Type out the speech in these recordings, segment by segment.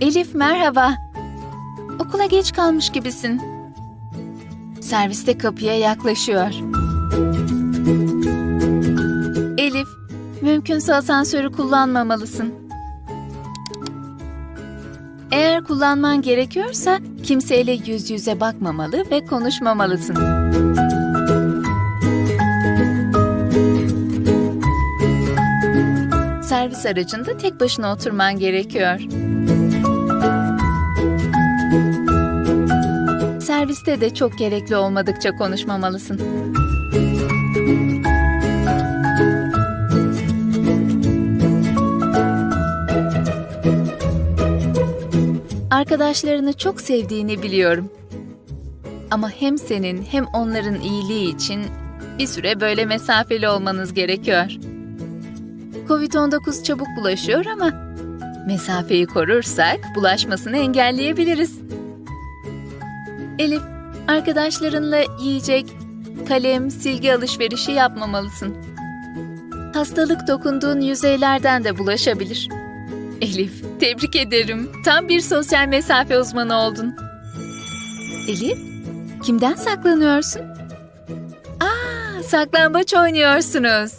Elif merhaba. Okula geç kalmış gibisin. Serviste kapıya yaklaşıyor. Elif, mümkünse asansörü kullanmamalısın. Eğer kullanman gerekiyorsa kimseyle yüz yüze bakmamalı ve konuşmamalısın. Servis aracında tek başına oturman gerekiyor. Serviste de çok gerekli olmadıkça konuşmamalısın. Arkadaşlarını çok sevdiğini biliyorum. Ama hem senin hem onların iyiliği için bir süre böyle mesafeli olmanız gerekiyor. Covid-19 çabuk bulaşıyor ama mesafeyi korursak bulaşmasını engelleyebiliriz. Elif, arkadaşlarınla yiyecek, kalem, silgi alışverişi yapmamalısın. Hastalık dokunduğun yüzeylerden de bulaşabilir. Elif, tebrik ederim. Tam bir sosyal mesafe uzmanı oldun. Elif, kimden saklanıyorsun? Aa, saklambaç oynuyorsunuz.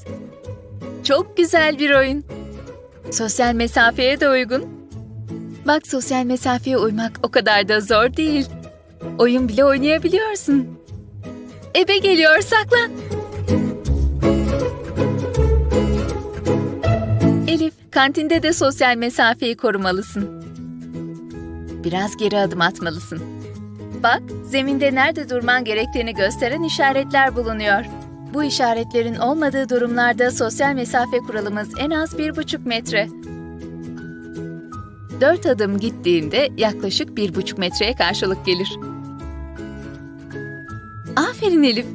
Çok güzel bir oyun. Sosyal mesafeye de uygun. Bak sosyal mesafeye uymak o kadar da zor değil. Oyun bile oynayabiliyorsun. Ebe geliyor saklan. Elif, kantinde de sosyal mesafeyi korumalısın. Biraz geri adım atmalısın. Bak, zeminde nerede durman gerektiğini gösteren işaretler bulunuyor. Bu işaretlerin olmadığı durumlarda sosyal mesafe kuralımız en az bir buçuk metre. Dört adım gittiğinde yaklaşık bir buçuk metreye karşılık gelir. Aferin Elif.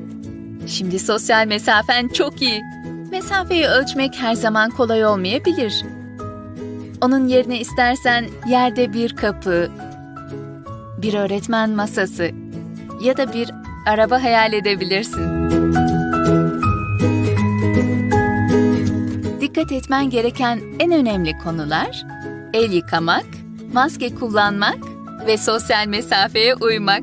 Şimdi sosyal mesafen çok iyi. Mesafeyi ölçmek her zaman kolay olmayabilir. Onun yerine istersen yerde bir kapı, bir öğretmen masası ya da bir araba hayal edebilirsin. Dikkat etmen gereken en önemli konular el yıkamak, maske kullanmak ve sosyal mesafeye uymak.